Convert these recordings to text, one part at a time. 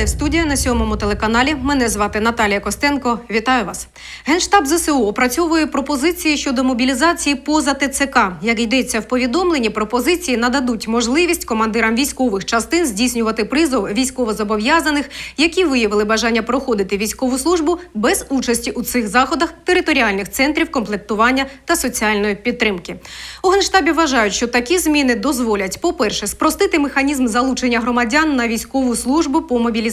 Це лайв студія на сьомому телеканалі. Мене звати Наталія Костенко. Вітаю вас. Генштаб ЗСУ опрацьовує пропозиції щодо мобілізації поза ТЦК. Як йдеться в повідомленні, пропозиції нададуть можливість командирам військових частин здійснювати призов військовозобов'язаних, які виявили бажання проходити військову службу без участі у цих заходах територіальних центрів комплектування та соціальної підтримки. У генштабі вважають, що такі зміни дозволять, по-перше, спростити механізм залучення громадян на військову службу по мобілізації.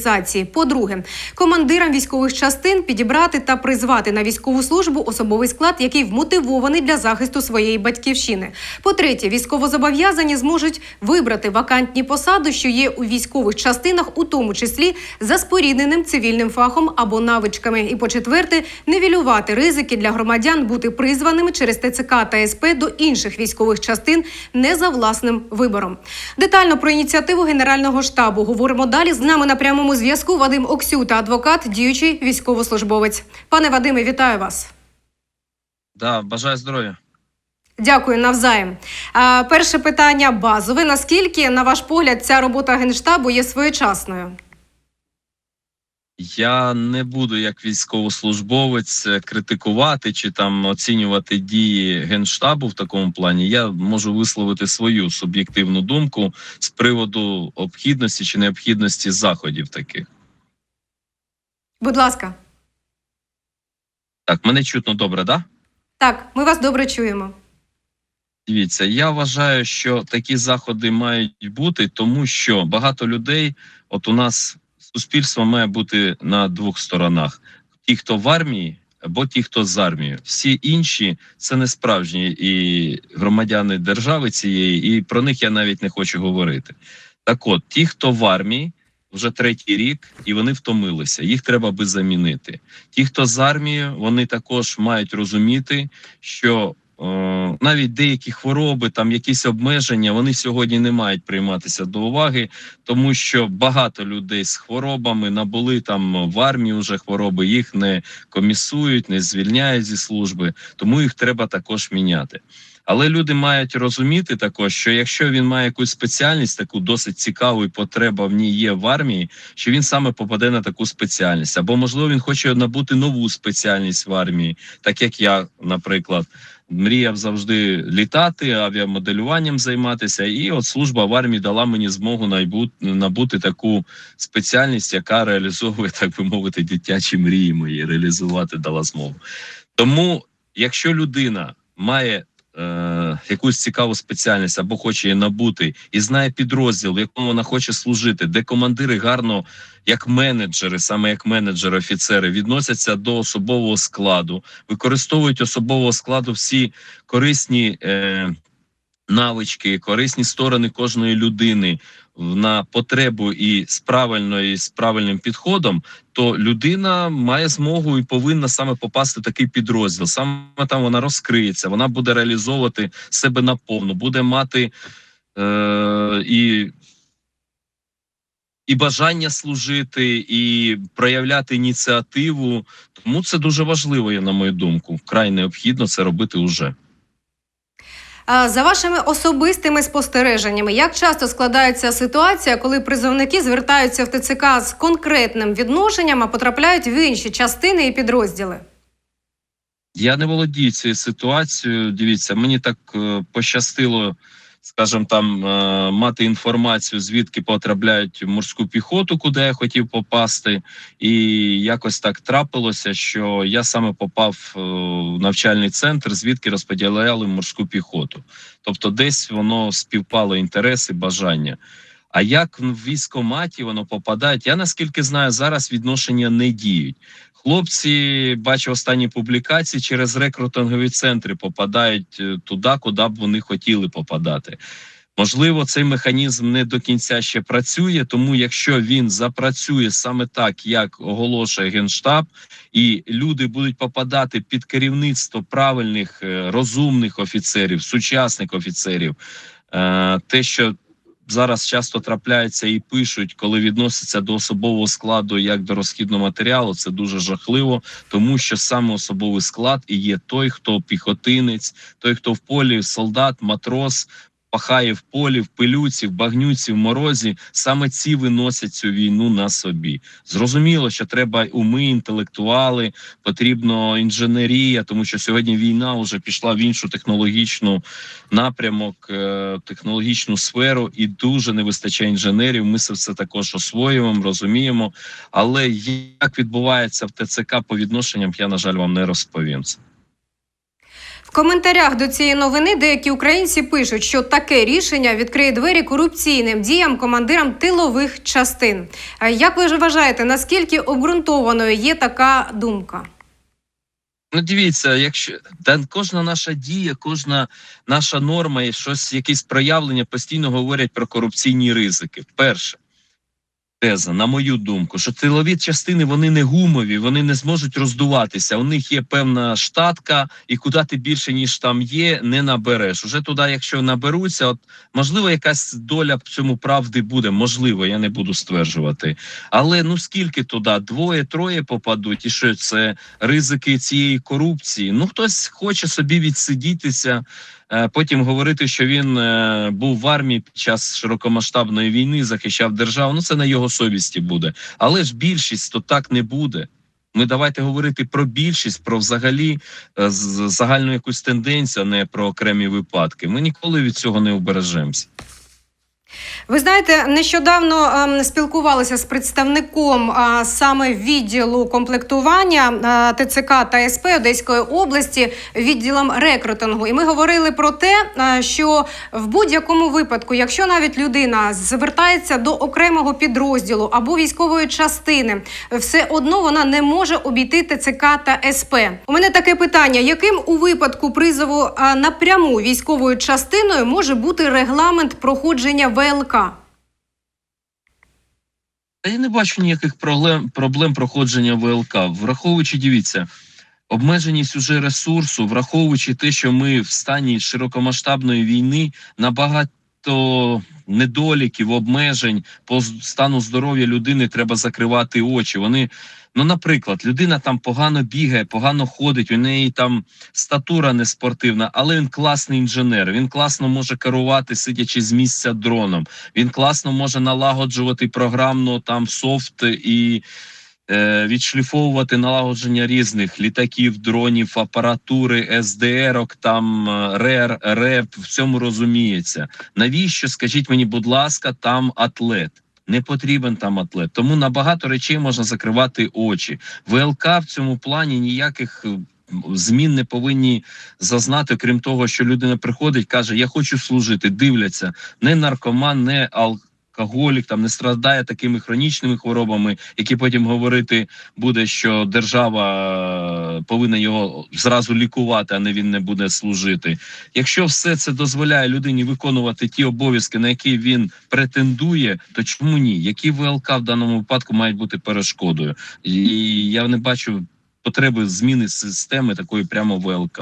По-друге, командирам військових частин підібрати та призвати на військову службу особовий склад, який вмотивований для захисту своєї батьківщини. По-третє, військовозобов'язані зможуть вибрати вакантні посади, що є у військових частинах, у тому числі за спорідненим цивільним фахом або навичками. І по-четверте, нівелювати ризики для громадян бути призваними через ТЦК та СП до інших військових частин не за власним вибором. Детально про ініціативу Генерального штабу говоримо далі. З нами на прямому зв'язку Вадим Оксюта, адвокат, діючий військовослужбовець. Пане Вадиме, вітаю вас. Да, бажаю здоров'я. Дякую навзаєм. А, перше питання базове. Наскільки, на ваш погляд, ця робота генштабу є своєчасною? Я не буду як військовослужбовець е, критикувати чи там оцінювати дії генштабу в такому плані. Я можу висловити свою суб'єктивну думку з приводу обхідності чи необхідності заходів таких. Будь ласка, Так, мене чутно добре, да? так, ми вас добре чуємо. Дивіться, я вважаю, що такі заходи мають бути, тому що багато людей, от у нас суспільство має бути на двох сторонах: ті, хто в армії, або ті, хто з армією. Всі інші це не справжні і громадяни держави цієї, і про них я навіть не хочу говорити. Так, от ті, хто в армії. Вже третій рік, і вони втомилися. Їх треба би замінити. Ті, хто з армією, вони також мають розуміти, що навіть деякі хвороби, там якісь обмеження, вони сьогодні не мають прийматися до уваги, тому що багато людей з хворобами набули там в армії вже хвороби, їх не комісують, не звільняють зі служби, тому їх треба також міняти. Але люди мають розуміти також, що якщо він має якусь спеціальність, таку досить цікаву і потреба в ній є в армії, що він саме попаде на таку спеціальність, або можливо він хоче набути нову спеціальність в армії, так як я, наприклад, мріяв завжди літати, авіамоделюванням займатися, і от служба в армії дала мені змогу набути таку спеціальність, яка реалізовує, так би мовити, дитячі мрії мої, реалізувати дала змогу. Тому, якщо людина має е, якусь цікаву спеціальність або хоче її набути, і знає підрозділ, в якому вона хоче служити, де командири гарно, як менеджери, саме як менеджери, офіцери, відносяться до особового складу, використовують особового складу всі корисні. Е, Навички, корисні сторони кожної людини на потребу і з правильною з правильним підходом, то людина має змогу і повинна саме попасти в такий підрозділ. Саме там вона розкриється, вона буде реалізовувати себе наповну, буде мати е, і, і бажання служити, і проявляти ініціативу. Тому це дуже важливо, є, на мою думку. Вкрай необхідно це робити уже. За вашими особистими спостереженнями, як часто складається ситуація, коли призовники звертаються в ТЦК з конкретним відношенням, а потрапляють в інші частини і підрозділи? Я не володію цією ситуацією. Дивіться, мені так е, пощастило, скажімо там, е, мати інформацію, звідки потрапляють морську піхоту, куди я хотів попасти, і якось так трапилося, що я саме попав е, в навчальний центр, звідки розподіляли морську піхоту. Тобто, десь воно співпало інтереси, бажання. А як в військкоматі воно попадає, я наскільки знаю, зараз відношення не діють. Хлопці, бачу останні публікації через рекрутингові центри попадають е, туди, куди б вони хотіли попадати. Можливо, цей механізм не до кінця ще працює, тому якщо він запрацює саме так, як оголошує генштаб, і люди будуть попадати під керівництво правильних е, розумних офіцерів, сучасних офіцерів, е, те, що зараз часто трапляється і пишуть, коли відносяться до особового складу як до розхідного матеріалу, це дуже жахливо, тому що саме особовий склад і є той, хто піхотинець, той, хто в полі солдат, матрос. Пахає в полі, в пилюці, в багнюці, в морозі. Саме ці виносять цю війну на собі. Зрозуміло, що треба уми, інтелектуали, потрібно інженерія, тому що сьогодні війна вже пішла в іншу технологічну напрямок, е, технологічну сферу, і дуже не вистачає інженерів. Ми це все також освоюємо, розуміємо. Але як відбувається в ТЦК по відношенням, я на жаль вам не розповім це. Коментарях до цієї новини деякі українці пишуть, що таке рішення відкриє двері корупційним діям командирам тилових частин. Як ви ж вважаєте, наскільки обґрунтованою є така думка? Ну, дивіться, якщо та кожна наша дія, кожна наша норма і щось, якісь проявлення постійно говорять про корупційні ризики. Перше. Теза, на мою думку, що тилові частини вони не гумові, вони не зможуть роздуватися. У них є певна штатка, і куди ти більше ніж там є, не набереш. Уже туди, якщо наберуться, от можливо, якась доля в цьому правди буде. Можливо, я не буду стверджувати. Але ну скільки туди? Двоє, троє попадуть, і що це ризики цієї корупції? Ну хтось хоче собі відсидітися. Е, Потім говорити, що він е, був в армії під час широкомасштабної війни, захищав державу. Ну це на його совісті буде. Але ж більшість то так не буде. Ми давайте говорити про більшість, про взагалі е, загальну якусь тенденцію, а не про окремі випадки. Ми ніколи від цього не обережемося. Ви знаєте, нещодавно ем, спілкувалися з представником саме відділу комплектування ТЦК та СП Одеської області відділом рекрутингу. І ми говорили про те, що в будь-якому випадку, якщо навіть людина звертається до окремого підрозділу або військової частини, все одно вона не може обійти ТЦК та СП. У мене таке питання: яким у випадку призову а, напряму військовою частиною може бути регламент проходження ВЛК? Та я не бачу ніяких проблем, проблем проходження ВЛК. Враховуючи, дивіться, обмеженість уже ресурсу, враховуючи те, що ми в стані широкомасштабної війни набагато недоліків, обмежень по стану здоров'я людини треба закривати очі. Вони, ну, наприклад, людина там погано бігає, погано ходить, у неї там статура не спортивна, але він класний інженер. Він класно може керувати, сидячи з місця дроном. Він класно може налагоджувати програмно там софт і е, відшліфовувати налагодження різних літаків, дронів, апаратури, СДРок, там е, РЕР, РЕП в цьому розуміється. Навіщо, скажіть мені, будь ласка, там атлет? Не потрібен там атлет. Тому на багато речей можна закривати очі. ВЛК в цьому плані ніяких. е, Змін не повинні зазнати, крім того, що людина приходить, каже: Я хочу служити. Дивляться не наркоман, не алкоголік, там не страдає такими хронічними хворобами, які потім говорити буде, що держава е, повинна його зразу лікувати, а не він не буде служити. Якщо все це дозволяє людині виконувати ті обов'язки, на які він претендує, то чому ні? Які ВЛК в даному випадку мають бути перешкодою? І я не бачу потреби зміни системи такої прямо ВЛК.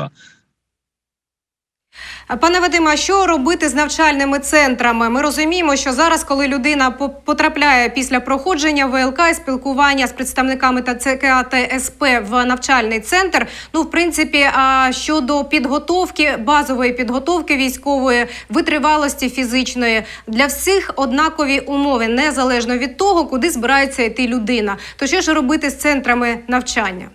Пане Вадиме, а що робити з навчальними центрами? Ми розуміємо, що зараз, коли людина по- потрапляє після проходження ВЛК і спілкування з представниками ТЦК та СП в навчальний центр, ну в принципі, а щодо підготовки, базової підготовки військової, витривалості фізичної для всіх однакові умови, незалежно від того, куди збирається йти людина. То що ж робити з центрами навчання?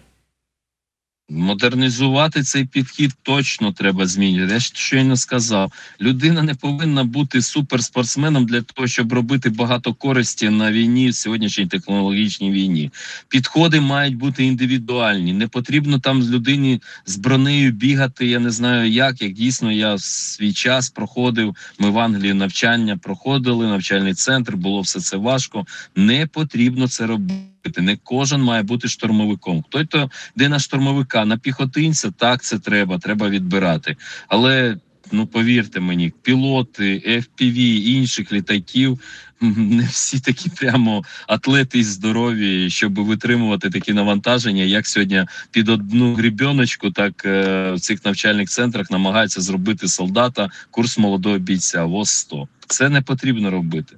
Модернізувати цей підхід точно треба змінювати. Я щойно сказав, людина не повинна бути суперспортсменом для того, щоб робити багато користі на війні в сьогоднішній технологічній війні. Підходи мають бути індивідуальні. Не потрібно там з людині з бронею бігати. Я не знаю як. Як дійсно я свій час проходив. Ми в Англії навчання проходили, навчальний центр. Було все це важко. Не потрібно це робити. Не кожен має бути штурмовиком. Хто то де на штурмовика, на піхотинця, так це треба, треба відбирати. Але ну повірте мені, пілоти, FPV, інших літаків не всі такі прямо атлети і здорові, щоб витримувати такі навантаження, як сьогодні під одну грібіночку, так е, в цих навчальних центрах намагаються зробити солдата курс молодого бійця ВОЗ 100 Це не потрібно робити.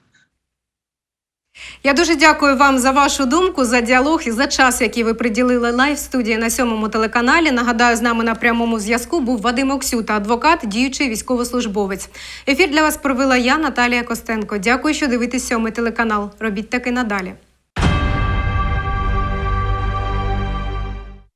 Я дуже дякую вам за вашу думку, за діалог і за час, який ви приділили лайв студії на сьомому телеканалі. Нагадаю, з нами на прямому зв'язку був Вадим Оксюта, адвокат, діючий військовослужбовець. Ефір для вас провела я, Наталія Костенко. Дякую, що дивитесь сьомий телеканал. Робіть таки надалі.